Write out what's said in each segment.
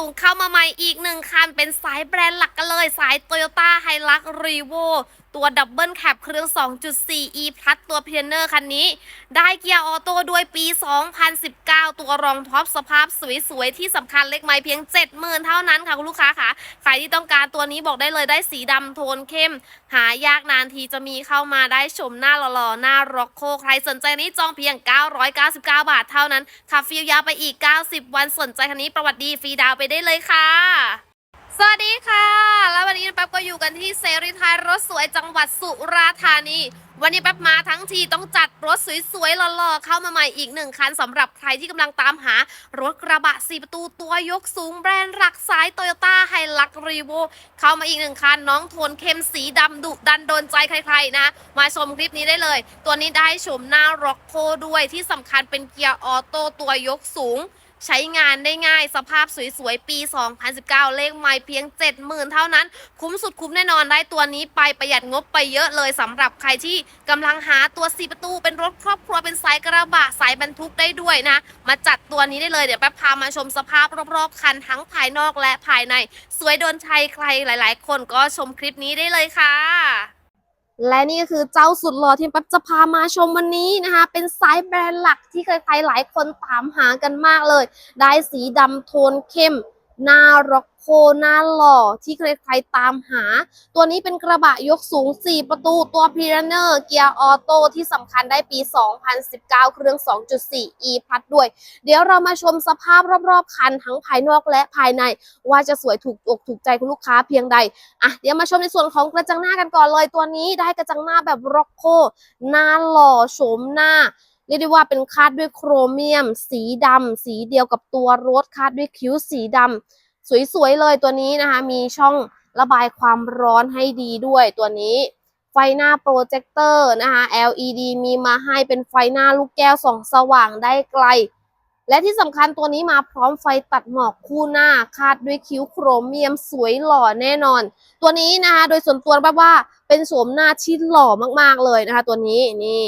สูงเข้ามาใหม่อีกหนึ่งคัน เป็นสายแบรนด์หลักกันเลย สาย Toyota h i l u x r e v o ตัวดับเบิลแคปเครื่อง 2.4 e plus ตัวเพียเนอร์คันนี้ ได้เกียร์ออโต้ด้วยปี 2019 ตัวรองท็อปสภาพสวยๆ ที่สำคัญเล็กไม่เพียง 70,000 เท่านั้นค่ะ คุณลูกค้าค่ะใครที่ต้องการตัวนี้บอกได้เลยได้สีดำโทนเข้ม หายากนานทีจะมีเข้ามาได้ชมหน้าหล่อๆ หน้าร็อกโค ใครสนใจนี้จองเพียง 999 บาทเท่านั้นขับฟิลยาวไปอีก 90 วันสนใจคันนี้ประวัติดีฟรีดาวไปได้เลยค่ะ สวัสดีค่ะ แล้ววันนี้แป๊บก็อยู่กันที่เซรีไทยรถสวยจังหวัดสุราษฎร์ธานี วันนี้แป๊บมาทั้งทีต้องจัดรถสวยๆหล่อๆเข้ามาใหม่อีกหนึ่งคันสำหรับใครที่กำลังตามหารถกระบะ4ประตูตัวยกสูงแบรนด์หลักสายโตโยต้าไฮลักรีโวเข้ามาอีกหนึ่งคันน้องโทนเข้มสีดำดุดันโดนใจใครๆนะ มาชมคลิปนี้ได้เลย ตัวนี้ได้ชมหน้าร็อกโคด้วยที่สำคัญเป็นเกียร์ออโต้ตัวยกสูง ใช้งานได้ง่ายสภาพสวยๆ ปี 2019 เลขไม่เพียง 70,000 เท่านั้น คุ้มสุดคุ้มแน่นอนได้ตัวนี้ไปประหยัดงบไปเยอะเลยสำหรับใครที่กำลังหาตัวสีประตูเป็นรถครอบครัวเป็นสายกระบะสายบรรทุกได้ด้วยนะ มาจัดตัวนี้ได้เลยเดี๋ยวแป๊บพามาชมสภาพรอบๆ คันทั้งภายนอกและภายใน สวยโดนใจใครหลาย ๆ คนก็ชมคลิปนี้ได้เลยค่ะ และนี่ก็คือเจ้าสุดหล่อที่ปั๊บจะพามาชมวันนี้นะคะ เป็นไซส์แบรนด์หลักที่ใครๆหลายคนตามหากันมากเลย ได้สีดำโทนเข้ม หน้าร็อกโคหน้าหล่อที่ใครๆตามหา ตัวนี้เป็นกระบะยกสูง 4 ประตูตัวพีรเนอร์เกียร์ออโต้ที่สำคัญได้ปี 2019 เครื่อง 2.4 e พัดด้วย เดี๋ยวเรามาชมสภาพรอบๆ คันทั้งภายนอกและภายใน ว่าจะสวยถูกอกถูกใจคุณลูกค้าเพียงใด อะเดี๋ยวมาชมในส่วนของกระจังหน้ากันก่อนเลยตัวนี้ได้กระจังหน้าแบบร็อกโคหน้าหล่อโฉมหน้า เรียกได้ว่าเป็นคาดด้วยโครเมียม สีดำสีเดียวกับตัวรถคาดด้วยคิ้วสีดำสวยๆเลยตัวนี้นะคะ มีช่องระบายความร้อนให้ดีด้วยตัวนี้ ไฟหน้าโปรเจคเตอร์นะคะ LED มีมาให้เป็นไฟหน้าลูกแก้วส่องสว่างได้ไกล และที่สำคัญตัวนี้มาพร้อมไฟตัดหมอกคู่หน้าคาดด้วยคิ้วโครเมียมสวยหล่อแน่นอน ตัวนี้นะคะโดยส่วนตัวแบบว่าเป็นโฉมหน้าที่หล่อมากๆเลยนะคะ ตัวนี้นี่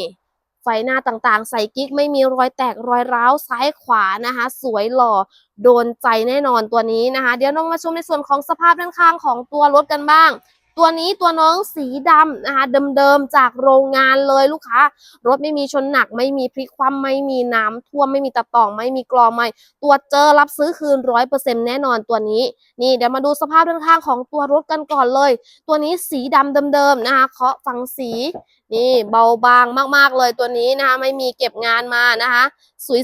ไฟหน้าต่างๆ ใส่กิ๊กไม่มีรอยแตกรอยร้าวซ้ายขวานะคะ สวยหล่อโดนใจแน่นอนตัวนี้นะคะ เดี๋ยวน้องมาชมในส่วนของสภาพด้านข้างของตัวรถกันบ้าง ตัวนี้ตัวน้องสีดำนะคะเดิมๆจากโรงงานเลยลูกค้า รถไม่มีชนหนักไม่มีพลิกคว่ำไม่มีน้ำท่วมไม่มีตะต่องไม่มีกรอไม่ตรวเจอรับซื้อคืนร้อยเปอร์เซ็นแน่นอนตัวนี้นี่เดี๋ยวมาดูสภาพด้านข้างของตัวรถกันก่อนเลย ตัวนี้สีดำเดิมๆนะคะเคาะฟังสีนี่เบาบางมากๆเลยตัวนี้นะคะไม่มีเก็บงานมานะคะ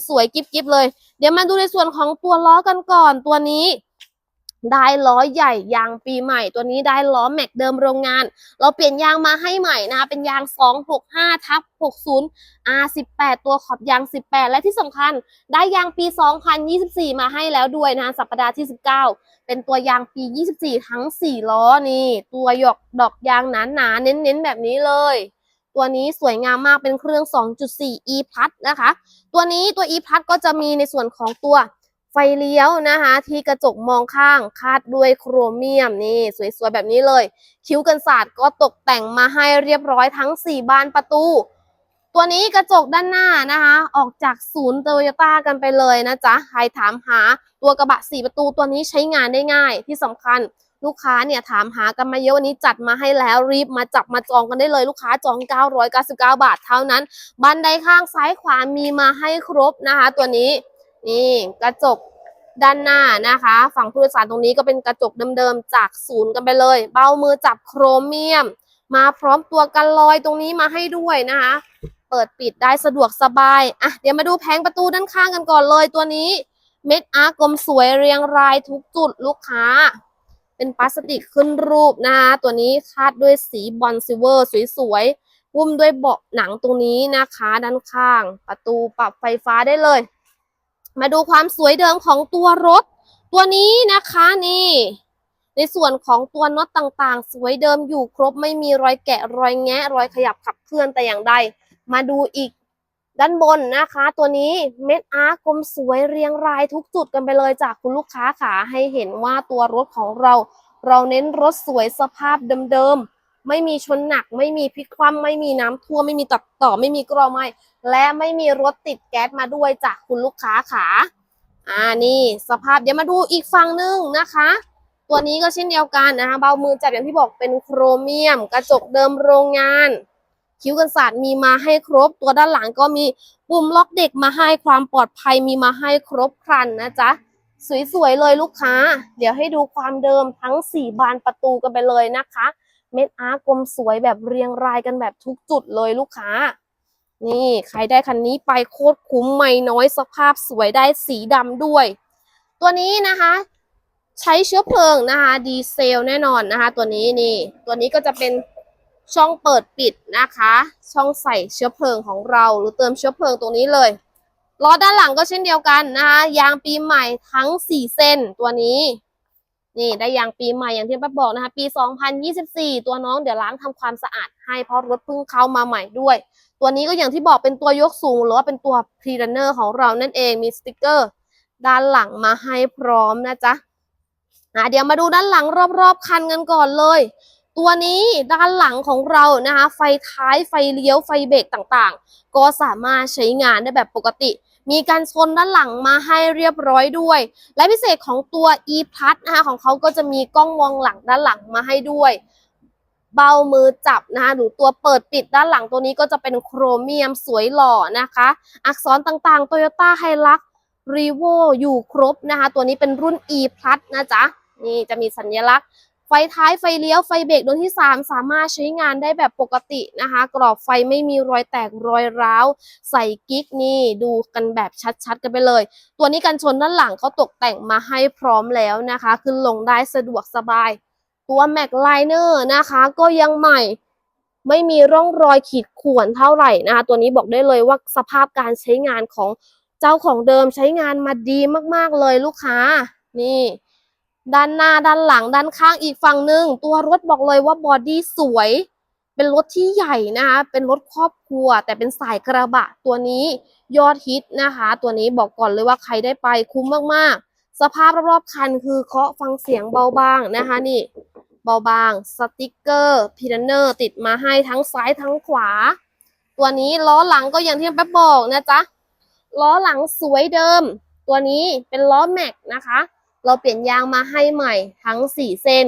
สวยๆกิ๊บๆเลย เดี๋ยวมาดูในส่วนของตัวล้อกันก่อนตัวนี้ ได้ล้อใหญ่ยางปีใหม่ ตัวนี้ได้ล้อแม็กเดิมโรงงาน เราเปลี่ยนยางมาให้ใหม่นะคะเป็นยาง 265ทับ60 R18 ตัวขอบยาง 18 และที่สำคัญ ได้ยางปี 2024 มาให้แล้วด้วยนะคะสัปดาห์ที่ 19 เป็นตัวยางปี 24 ทั้ง 4 ล้อนี่ ตัวหยกดอกยางหนาๆเน้นๆ แบบนี้เลย ตัวนี้สวยงามมากเป็นเครื่อง 2.4 e plus นะคะ ตัวนี้ตัว e plus ก็จะมีในส่วนของตัว ไฟเลี้ยวนะคะ ที่กระจกมองข้างคาดด้วยโครเมียมนี่ สวยๆ แบบนี้เลย คิ้วกันศาสตร์ก็ตกแต่งมาให้เรียบร้อยทั้ง 4 บานประตู ตัวนี้กระจกด้านหน้านะคะ ออกจากศูนย์โตโยต้ากันไปเลยนะจ๊ะ ใครถามหาตัวกระบะ 4 ประตูตัวนี้ใช้งานได้ง่ายที่สำคัญลูกค้าเนี่ยถามหากันมาเยอะวันนี้จัดมาให้แล้วรีบมาจับมาจองกันได้เลยลูกค้าจอง 999 บาทเท่านั้น บันไดข้างซ้ายขวามีมาให้ครบนะคะ ตัวนี้ นี่กระจกด้านหน้านะคะ ฝั่งผู้โดยสารตรงนี้ก็เป็นกระจกเดิมๆจากศูนย์กันไปเลย เบ้ามือจับโครเมียม มาพร้อมตัวกันลอยตรงนี้มาให้ด้วยนะคะ เปิดปิดได้สะดวกสบายอะเดี๋ยวมาดูแผงประตูด้านข้างกันก่อนเลยตัวนี้เม็ดอาร์กลมสวยเรียงรายทุกจุดลูกค้า เป็นพลาสติกขึ้นรูปนะคะตัวนี้คาดด้วยสีบอลซิเวอร์สวยๆ หุ้มด้วยเบาะหนังตรงนี้นะคะ ด้านข้าง ประตูปรับไฟฟ้าได้เลย มาดูความสวยเดิมของตัวรถ ตัวนี้นะคะนี่ ในส่วนของตัวน็อตต่างๆ สวยเดิมอยู่ครบไม่มีรอยแกะรอยแงะ รอยขยับขับเคลื่อนแต่อย่างใด มาดูอีกด้านบนนะคะ ตัวนี้เม็ดอาร์กลมสวยเรียงรายทุกจุดกันไปเลยจากคุณลูกค้าขาให้เห็นว่าตัวรถของเรา เราเน้นรถสวยสภาพเดิมๆ ไม่มีชนหนัก ไม่มีพลิกคว่ำไม่มีน้ำท่วมไม่มีตัดต่อไม่มีกรอไหมและไม่มีรถติดแก๊สมาด้วยจากคุณลูกค้าขาอ่านี่สภาพเดี๋ยวมาดูอีกฝั่งหนึ่งนะคะ ตัวนี้ก็เช่นเดียวกันนะคะเบามือจับอย่างที่บอกเป็นโครเมียม กระจกเดิมโรงงาน คิ้วกันศาสตร์มีมาให้ครบ ตัวด้านหลังก็มีปุ่มล็อกเด็กมาให้ความปลอดภัยมีมาให้ครบครันนะจ๊ะสวยๆเลยลูกค้า เดี๋ยวให้ดูความเดิมทั้ง 4 บานประตูกันไปเลยนะคะ เม็ดอาร์กลมสวยแบบเรียงรายกันแบบทุกจุดเลยลูกค้า นี่ใครได้คันนี้ไปโคตรคุ้มไม่น้อยสภาพสวยได้สีดำด้วย ตัวนี้นะคะ ใช้เชื้อเพลิงนะคะดีเซลแน่นอนนะคะ ตัวนี้นี่ ตัวนี้ก็จะเป็นช่องเปิดปิดนะคะ ช่องใส่เชื้อเพลิงของเราหรือเติมเชื้อเพลิงตรงนี้เลยล้อด้านหลังก็เช่นเดียวกันนะคะยางปีใหม่ทั้ง 4 เส้นตัวนี้ นี่ได้ยางปีใหม่อย่างที่ป้าบอกนะคะ ปี 2024 ตัวน้องเดี๋ยวล้างทำความสะอาดให้เพราะรถเพิ่งเข้ามาใหม่ด้วย ตัวนี้ก็อย่างที่บอกเป็นตัวยกสูงหรือว่าเป็นตัวพรีรันเนอร์ของเรานั่นเองมีสติกเกอร์ ด้านหลังมาให้พร้อมนะจ๊ะอะเดี๋ยวมาดูด้านหลังรอบๆ คันกันก่อนเลย ตัวนี้ด้านหลังของเรานะคะ ไฟท้ายไฟเลี้ยวไฟเบรกต่างๆ ก็สามารถใช้งานได้แบบปกติ มีการชนด้านหลังมาให้เรียบร้อยด้วย และพิเศษของตัว e plus นะคะของเขาก็จะมีกล้องมองหลังด้านหลังมาให้ด้วย เบามือจับนะคะหรือตัวเปิดปิดด้านหลังตัวนี้ก็จะเป็นโครเมียมสวยหล่อนะคะ อักษรต่างๆ Toyota h i l u x r e v o อยู่ครบนะคะ ตัวนี้เป็นรุ่น e plus นะจ๊ะนี่จะมีสัญลักษณ์ ไฟท้ายไฟเลี้ยวไฟเบรกดวงที่ 3 สามารถใช้งานได้แบบปกตินะคะ กรอบไฟไม่มีรอยแตกรอยร้าว ใส่กิ๊กนี่ดูกันแบบชัดๆ กันไปเลย ตัวนี้กันชนด้านหลังเขาตกแต่งมาให้พร้อมแล้วนะคะ ขึ้นลงได้สะดวกสบาย ตัวแม็กไลเนอร์นะคะก็ยังใหม่ไม่มีร่องรอยขีดข่วนเท่าไหร่นะคะ ตัวนี้บอกได้เลยว่าสภาพการใช้งานของเจ้าของเดิมใช้งานมาดีมากๆเลยลูกค้า นี่ ด้านหน้าด้านหลังด้านข้างอีกฝั่งหนึ่งตัวรถบอกเลยว่าบอดี้สวย เป็นรถที่ใหญ่นะคะเป็นรถครอบครัว แต่เป็นสายกระบะตัวนี้ยอดฮิตนะคะ ตัวนี้บอกก่อนเลยว่าใครได้ไปคุ้มมากๆ สภาพรอบๆคันคือเคาะฟังเสียงเบาบางนะคะนี่เบาบางสติกเกอร์พีเนอร์ติดมาให้ทั้งซ้ายทั้งขวา ตัวนี้ล้อหลังก็อย่างที่แป๊บบอกนะจ๊ะล้อหลังสวยเดิม ตัวนี้เป็นล้อแม็กนะคะ เราเปลี่ยนยางมาให้ใหม่ทั้ง 4 เส้น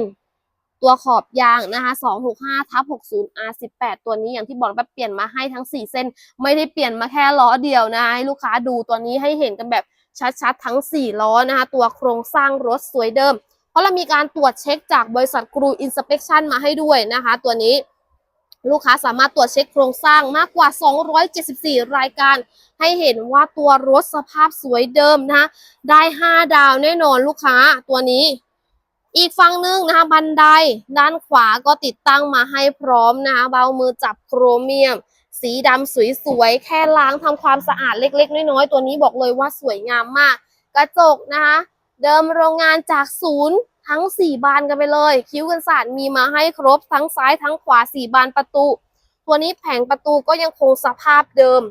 ตัวขอบยางนะคะ265ทับ60 R18 ตัวนี้อย่างที่บอกแบบเปลี่ยนมาให้ทั้ง 4 เส้น ไม่ได้เปลี่ยนมาแค่ล้อเดียวนะให้ลูกค้าดูตัวนี้ให้เห็นกันแบบชัดๆ ทั้ง 4 ล้อนะคะ ตัวโครงสร้างรถสวยเดิม เพราะเรามีการตรวจเช็คจากบริษัทกรูอินสเป t ชันมาให้ด้วยนะคะ ตัวนี้ ลูกค้าสามารถตรวจเช็คโครงสร้างมากกว่า 274 รายการ ให้เห็นว่าตัวรถสภาพสวยเดิมนะคะได้ 5 ดาวแน่นอนลูกค้าตัวนี้ อีกฝั่งหนึ่งนะคะบันไดด้านขวาก็ติดตั้งมาให้พร้อมนะคะเบามือจับโครเมียม สีดำสวยๆ แค่ล้างทำความสะอาดเล็ก ๆ น้อยๆ ตัวนี้บอกเลยว่าสวยงามมาก กระจกนะคะเดิมโรงงานจากศูนย์ ทั้ง 4 บานกันไปเลย คิ้วกันศาสตร์มีมาให้ครบทั้งซ้ายทั้งขวา 4 บานประตู ตัวนี้แผงประตูก็ยังคงสภาพเดิม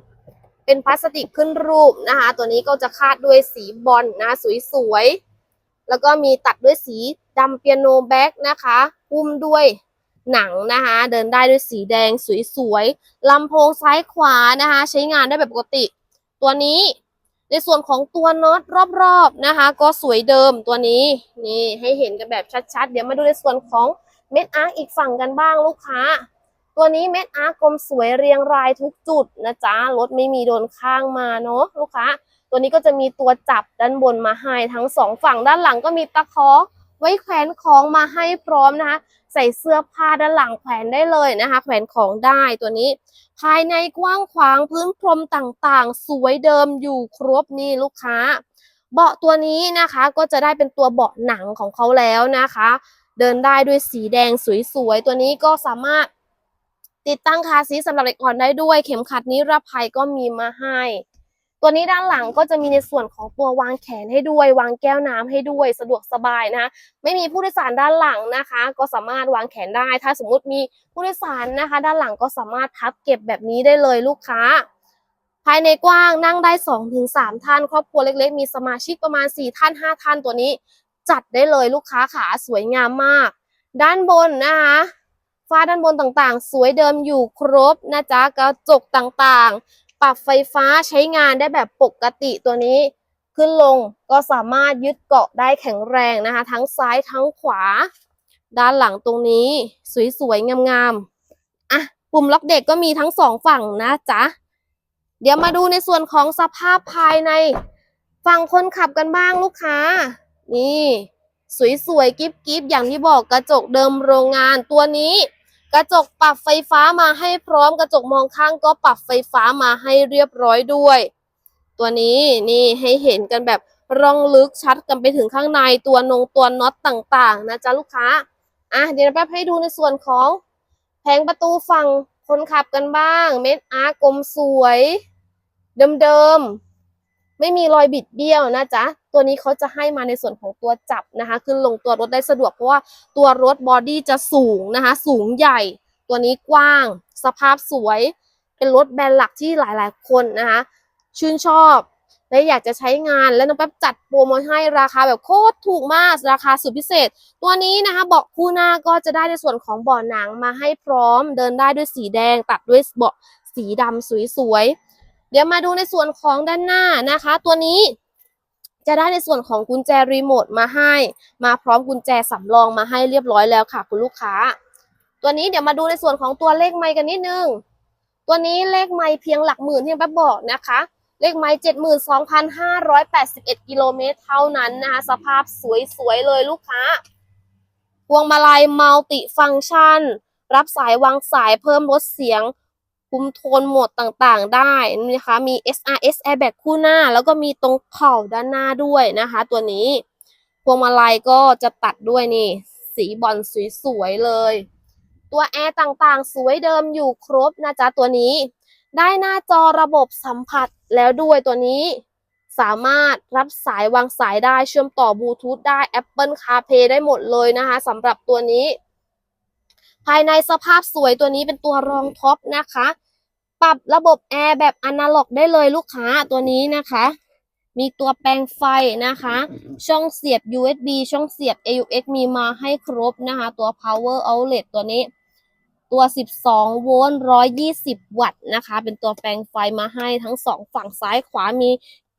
เป็นพลาสติกขึ้นรูปนะคะ ตัวนี้ก็จะคาดด้วยสีบอลนะสวยๆ แล้วก็มีตัดด้วยสีดำเปียโนแบ็กนะคะหุ้มด้วยหนังนะคะ เดินได้ด้วยสีแดงสวยๆลำโพงซ้ายขวานะคะ ใช้งานได้แบบปกติ ตัวนี้ ในส่วนของตัวน็อตรอบๆนะคะ ก็สวยเดิมตัวนี้นี่ให้เห็นกันแบบชัดๆ เดี๋ยวมาดูในส่วนของเม็ดอาร์อีกฝั่งกันบ้างลูกค้า ตัวนี้เม็ดอาร์กลมสวยเรียงรายทุกจุดนะจ๊ะรถไม่มีโดนข้างมาเนาะลูกค้า ตัวนี้ก็จะมีตัวจับด้านบนมาให้ทั้งสองฝั่งด้านหลังก็มีตะขอไว้แขวนของมาให้พร้อมนะคะ ใส่เสื้อผ้าด้านหลังแขวนได้เลยนะคะ แขวนของได้ตัวนี้ ภายในกว้างขวางพื้นพรมต่างๆ สวยเดิมอยู่ครบนี่ลูกค้า เบาะตัวนี้นะคะก็จะได้เป็นตัวเบาะหนังของเขาแล้วนะคะ เดินได้ด้วยสีแดงสวยๆตัวนี้ก็สามารถติดตั้งคาซีสำหรับเด็กอ่อนได้ด้วย เข็มขัดนิรภัยก็มีมาให้ ตัวนี้ด้านหลังก็จะมีในส่วนของตัววางแขนให้ด้วย วางแก้วน้ำให้ด้วยสะดวกสบายนะคะไม่มีผู้โดยสารด้านหลังนะคะ ก็สามารถวางแขนได้ ถ้าสมมุติมีผู้โดยสารนะคะ ด้านหลังก็สามารถพับเก็บแบบนี้ได้เลยลูกค้า ภายในกว้างนั่งได้ 2-3ถึงท่าน ครอบครัวเล็กๆ มีสมาชิกประมาณ 4 ท่าน 5 ท่านตัวนี้ จัดได้เลยลูกค้าขาสวยงามมาก ด้านบนนะคะฝ้าด้านบนต่างๆ สวยเดิมอยู่ครบนะจ๊ะกระจกต่างๆ ปรับไฟฟ้าใช้งานได้แบบปกติตัวนี้ขึ้นลงก็สามารถยึดเกาะได้แข็งแรงนะคะ ทั้งซ้ายทั้งขวา ด้านหลังตรงนี้ สวยๆ งามๆ อะ ปุ่มล็อกเด็กก็มีทั้งสองฝั่งนะจ๊ะ เดี๋ยวมาดูในส่วนของสภาพภายในฝั่งคนขับกันบ้างลูกค้า นี่ สวยๆ กิ๊บๆอย่างที่บอกกระจกเดิมโรงงานตัวนี้ กระจกปรับไฟฟ้ามาให้พร้อมกระจกมองข้างก็ปรับไฟฟ้ามาให้เรียบร้อยด้วย ตัวนี้นี่ให้เห็นกันแบบร่องลึกชัดกันไปถึงข้างในตัวนงตัวน็อตต่างๆ นะจ๊ะลูกค้าอะเดี๋ยวแป๊บให้ดูในส่วนของแผงประตูฝั่งคนขับกันบ้าง เม็ดอาร์กลมสวย เดิมๆ ไม่มีรอยบิดเบี้ยวนะจ๊ะ ตัวนี้เขาจะให้มาในส่วนของตัวจับนะคะ ขึ้นลงตัวรถได้สะดวกเพราะว่าตัวรถบอดี้จะสูงนะคะ สูงใหญ่ ตัวนี้กว้าง สภาพสวย เป็นรถแบรนด์หลักที่หลายๆ คนนะคะ ชื่นชอบและอยากจะใช้งานและน้องแป๊บจัดโปรโมทให้ราคาแบบโคตรถูกมากราคาสุดพิเศษ ตัวนี้นะคะเบาะคู่หน้าก็จะได้ในส่วนของเบาะหนังมาให้พร้อม เดินได้ด้วยสีแดงตัดด้วยเบาะสีดำสวยๆ เดี๋ยวมาดูในส่วนของด้านหน้านะคะ ตัวนี้จะได้ในส่วนของกุญแจรีโมทมาให้ มาพร้อมกุญแจสำรองมาให้เรียบร้อยแล้วค่ะคุณลูกค้า ตัวนี้เดี๋ยวมาดูในส่วนของตัวเลขไมค์กันนิดนึง ตัวนี้เลขไมค์เพียงหลักหมื่นที่แป๊บบอกนะคะ เลขไมค์72,581กิโลเมตรเท่านั้นนะคะสภาพสวยๆเลยลูกค้า พวงมาลัยมัลติฟังก์ชัน รับสายวางสายเพิ่มลดเสียง คุมโทนโหมดต่างๆ ได้นะคะมี SRS airbag คู่หน้า แล้วก็มีตรงเข่าด้านหน้าด้วยนะคะ ตัวนี้พวงมาลัยก็จะตัดด้วยนี่ สีบอลสวยๆเลย ตัวแอร์ต่างๆ สวยเดิมอยู่ครบนะจ๊ะตัวนี้ ได้หน้าจอระบบสัมผัสแล้วด้วยตัวนี้สามารถรับสายวางสายได้เชื่อมต่อบลูทูธได้ Apple CarPlay ได้หมดเลยนะคะสำหรับตัวนี้ ภายในสภาพสวยตัวนี้เป็นตัวรองท็อปนะคะ ปรับระบบแอร์แบบอนาล็อกได้เลยลูกค้าตัวนี้นะคะ มีตัวแปลงไฟนะคะ ช่องเสียบ USB ช่องเสียบ AUX มีมาให้ครบนะคะ ตัว power outlet ตัวนี้ ตัว 12 โวลต์ 120 วัตต์นะคะ เป็นตัวแปลงไฟมาให้ทั้งสองฝั่งซ้ายขวามี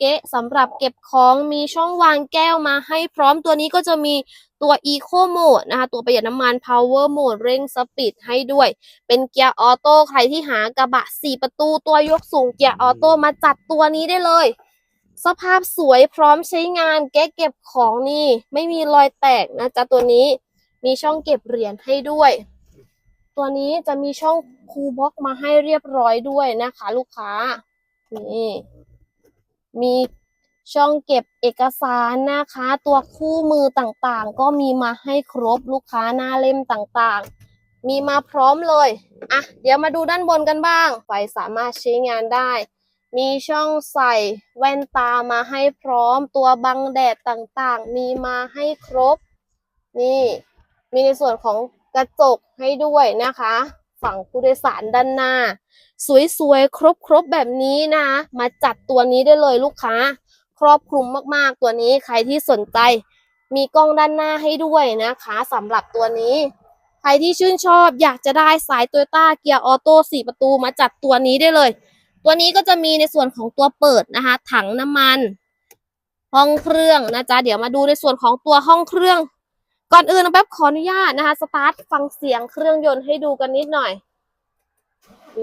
เกะสำหรับเก็บของมีช่องวางแก้วมาให้พร้อมตัวนี้ก็จะมีตัว Eco Mode นะคะ ตัวประหยัดน้ำมัน Power Mode เร่งสปีดให้ด้วย เป็นเกียร์ออโต้ใครที่หากระบะ 4 ประตูตัวยกสูงเกียร์ออโต้มาจัดตัวนี้ได้เลย สภาพสวยพร้อมใช้งานแกะเก็บของนี่ ไม่มีรอยแตกนะจ๊ะตัวนี้มีช่องเก็บเหรียญให้ด้วย ตัวนี้จะมีช่องคูลบ็อกมาให้เรียบร้อยด้วยนะคะ ลูกค้านี่ มีช่องเก็บเอกสารนะคะ ตัวคู่มือต่างๆ ก็มีมาให้ครบลูกค้าหน้าเล่มต่างๆ มีมาพร้อมเลย อะ เดี๋ยวมาดูด้านบนกันบ้าง ไฟสามารถใช้งานได้ มีช่องใส่แว่นตามาให้พร้อม ตัวบังแดดต่างๆ มีมาให้ครบ นี่ มีในส่วนของกระจกให้ด้วยนะคะ ฝั่งผู้โดยสารด้านหน้า สวยๆ ครบๆ แบบนี้นะมาจัดตัวนี้ได้เลยลูกค้า ครอบคลุมมากๆตัวนี้ใครที่สนใจ มีกล้องด้านหน้าให้ด้วยนะคะสำหรับตัวนี้ ใครที่ชื่นชอบอยากจะได้สายโตโยต้าเกียร์ออโต้4ประตูมาจัดตัวนี้ได้เลย ตัวนี้ก็จะมีในส่วนของตัวเปิดนะคะ ถังน้ำมัน ห้องเครื่องนะจ๊ะเดี๋ยวมาดูในส่วนของตัวห้องเครื่อง ก่อนอื่นนะแป๊บขออนุญาตนะคะ สตาร์ทฟังเสียงเครื่องยนต์ให้ดูกันนิดหน่อย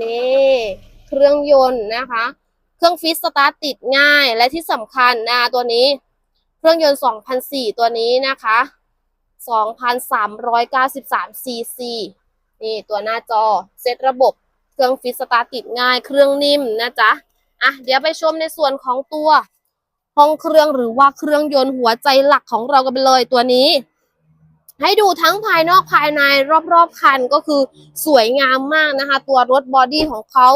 นี่เครื่องยนต์นะคะ เครื่องฟิตสตาร์ทติดง่ายและที่สำคัญนะตัวนี้ เครื่องยนต์2004 ตัวนี้นะคะ2,393ซีซีนี่ตัวหน้าจอ เซตระบบ เครื่องฟิตสตาร์ทติดง่าย เครื่องนิ่มนะจ๊ะอะเดี๋ยวไปชมในส่วนของตัวห้องเครื่องหรือว่าเครื่องยนต์หัวใจหลักของเรากันไปเลยตัวนี้ ให้ดูทั้งภายนอกภายในรอบๆคันก็คือสวยงามมากนะคะ ตัวรถบอดี้ของเขา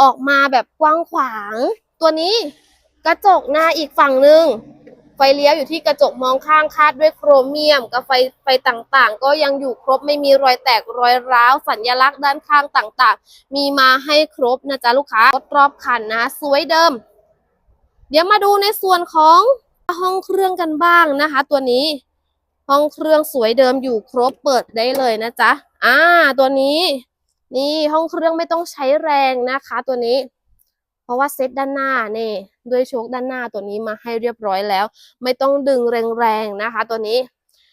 ออกมาแบบกว้างขวาง ตัวนี้กระจกหน้าอีกฝั่งหนึ่งไฟเลี้ยวอยู่ที่กระจกมองข้างคาดด้วยโครเมียมกับไฟไฟต่างๆ ก็ยังอยู่ครบไม่มีรอยแตกรอยร้าว สัญลักษณ์ด้านข้างต่างๆ มีมาให้ครบนะจ๊ะลูกค้ารอบคันนะสวยเดิม เดี๋ยวมาดูในส่วนของห้องเครื่องกันบ้างนะคะ ตัวนี้ ห้องเครื่องสวยเดิมอยู่ครบเปิดได้เลยนะจ๊ะอ่าตัวนี้ นี่ห้องเครื่องไม่ต้องใช้แรงนะคะ ตัวนี้ เพราะว่าเซตด้านหน้านี่ด้วยโชคด้านหน้าตัวนี้มาให้เรียบร้อยแล้ว ไม่ต้องดึงแรงๆนะคะ ตัวนี้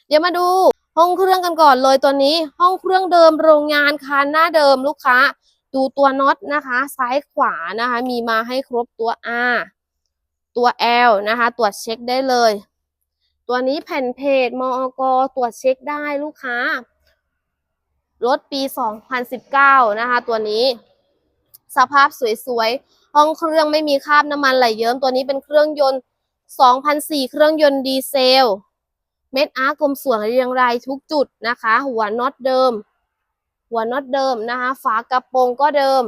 เดี๋ยวมาดูห้องเครื่องกันก่อนเลยตัวนี้ ห้องเครื่องเดิมโรงงานคานหน้าเดิมลูกค้า ดูตัวน็อตนะคะ ซ้ายขวานะคะ มีมาให้ครบตัว R ตัว L นะคะ ตรวจเช็คได้เลย ตัวนี้แผ่นเพจมอกตรวจเช็คได้ลูกค้ารถปี 2019 นะคะ ตัวนี้ สภาพสวยๆ ห้องเครื่องไม่มีคราบน้ำมันไหลเยิ้มตัวนี้เป็นเครื่องยนต์ 2004 เครื่องยนต์ดีเซล เม็ดอาร์กลมส่วนเรียงรายทุกจุดนะคะ หัวน็อตเดิม หัวน็อตเดิมนะคะ ฝากระโปรงก็เดิม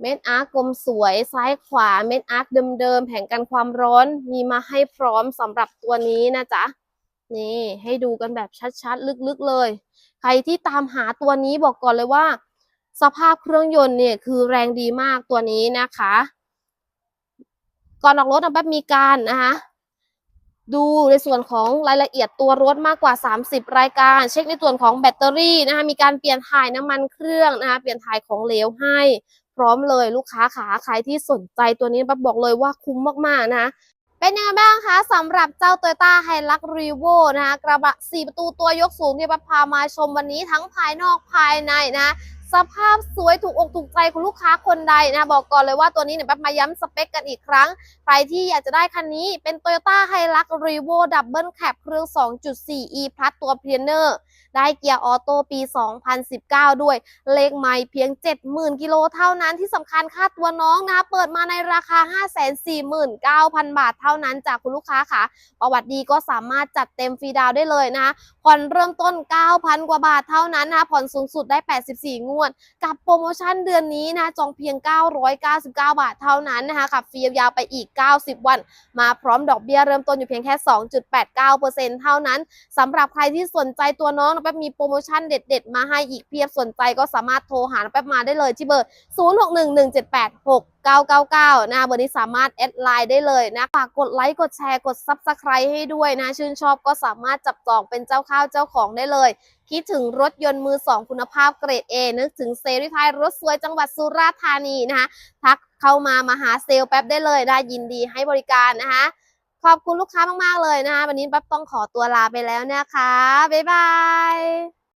เม็ดอาร์กกลมสวยซ้ายขวาเม็ดอาร์กเดิมๆแผงกันความร้อนมีมาให้พร้อมสำหรับตัวนี้นะจ๊ะนี่ให้ดูกันแบบชัดๆ ลึกๆเลย ใครที่ตามหาตัวนี้บอกก่อนเลยว่า สภาพเครื่องยนต์เนี่ยคือแรงดีมากตัวนี้นะคะ ก่อนออกรถนะแป๊บมีการนะคะดูในส่วนของรายละเอียดตัวรถมากกว่า 30 รายการ เช็คในส่วนของแบตเตอรี่นะคะมีการเปลี่ยนถ่ายน้ำมันเครื่องนะคะเปลี่ยนถ่ายของเหลวให้ ร้อมเลยลูกค้าขาใครที่สนใจตัวนี้ปั๊บบอกเลยว่าคุ้มมากๆนะคะเป็นยังไงบ้างคะสำหรับเจ้า Toyota h i l u x r e v o นะคะกระบะ 4 ประตูตัวยกสูงที่ปั๊บพามาชมวันนี้ทั้งภายนอกภายในนะสภาพสวยถูกอกถูกใจคุณลูกค้าคนใดนะ บอกก่อนเลยว่าตัวนี้เนี่ยแป๊บมาย้ำสเปคกันอีกครั้ง ใครที่อยากจะได้คันนี้เป็น Toyota h i l u x r e v o Double Cab เครื่อง 2.4 e Plus ตัว p i o n e r ได้เกียร์ออโต้ปี 2019 ด้วย เลขไม่เพียง 70,000 กิโลเท่านั้นที่สำคัญค่าตัวน้องนะคะเปิดมาในราคา 549,000 บาทเท่านั้นจากคุณลูกค้าค่ะ ประวัติดีก็สามารถจัดเต็มฟรีดาวได้เลยนะคะผ่อนเริ่มต้น 9,000 กว่าบาทเท่านั้นนะคะผ่อนสูงสุดได้ 84 งวด กับโปรโมชั่นเดือนนี้นะจองเพียง 999 บาทเท่านั้นนะคะขับฟรียาวไปอีก 90 วัน มาพร้อมดอกเบี้ยเริ่มต้นอยู่เพียงแค่ 2.89%เท่านั้นสำหรับใครที่สนใจตัวน้องน้องแป๊บมีโปรโมชั่นเด็ด ๆ มาให้อีกเพียบสนใจก็สามารถโทรหาน้องแป๊บมาได้เลยที่เบอร์ 0611786999 นะเบอร์นี้สามารถแอดไลน์ได้เลยนะฝากกดไลค์กดแชร์กด Subscribe ให้ด้วยนะ ชื่นชอบก็สามารถจับจองเป็นเจ้าข้าวเจ้าของได้เลยคิดถึงรถยนต์มือสองคุณภาพเกรด A นึกถึงเซรีไทยรถสวยจังหวัดสุราษฎร์ธานีนะคะทักเข้ามามาหาเซลแป๊บได้เลยได้ยินดีให้บริการนะคะ ขอบคุณลูกค้ามากๆเลยนะคะ วันนี้แป๊บต้องขอตัวลาไปแล้วนะคะ บ๊ายบาย